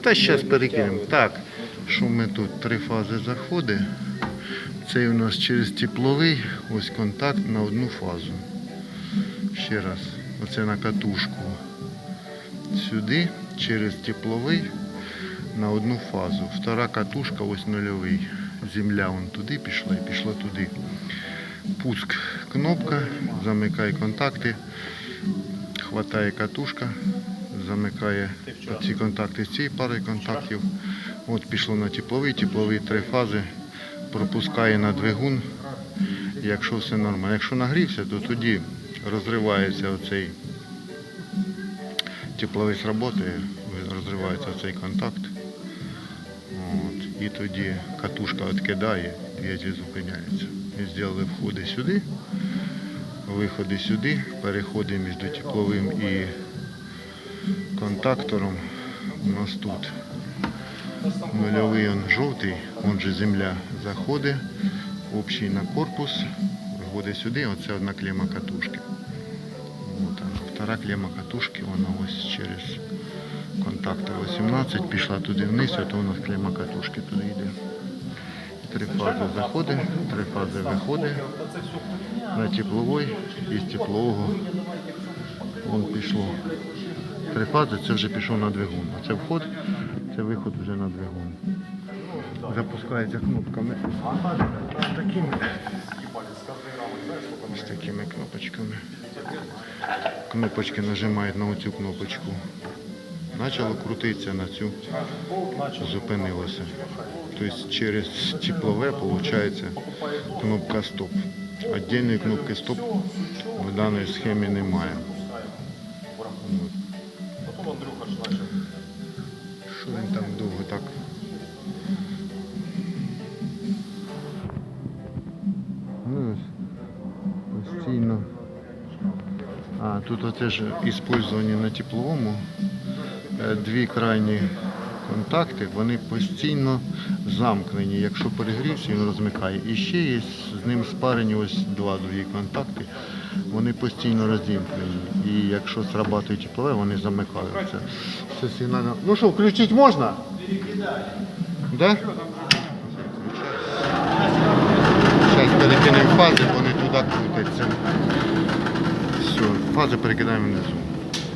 Та зараз перекинемо. Так, що ми тут? Три фази заходи. Це у нас через тепловий, ось контакт на одну фазу. Ще раз, оце на катушку. Сюди, через тепловий на одну фазу. Втора катушка, ось нульовий. Земля вон туди пішла і пішла туди. Пуск кнопка, замикає контакти, хватає катушка, замикає ці контакти з цієї пари контактів. От пішло на тепловий, тепловий три фази, пропускає на двигун, якщо все нормально. Якщо нагрівся, то тоді розривається оцей тепловий сработає, розривається цей контакт. От, і тоді катушка відкидає, двигатель зупиняється. І зробили входи сюди, виходи сюди, переходи між тепловим і контактором. У нас тут нульовий он жовтий, он же земля заходить, общий на корпус, виходить сюди, оце одна клема катушки. От вона. Втора клема катушки, вона ось через контакти 18 пішла туди вниз, а то у нас клема катушки туди йде. Три фази заходить, три фази виходить на тепловий і з теплового вон пішло. Три фази це вже пішов на двигун. А це вход, це виход вже на двигун. Запускається кнопками з такими, з такими кнопочками. Кнопочки нажимають на оцю кнопочку. Почало крутитися на цю, зупинилося. Тобто через теплове виходить кнопка стоп. Отдельної кнопки стоп в даній схемі немає. Що він там довго так? Ну, постійно. А, тут оце ж на тепловому. е, Дві крайні контакти, вони постійно замкнені. Якщо перегрівся, він розмикає. І ще є з ним спарені ось два другі контакти. Вони постійно розімкнені. І якщо срабатує теплове, вони замикаються. Це сигнально. Ну що, включити можна? Да? Зараз перекинемо фази, вони туди крутяться. Все, фази перекидаємо внизу.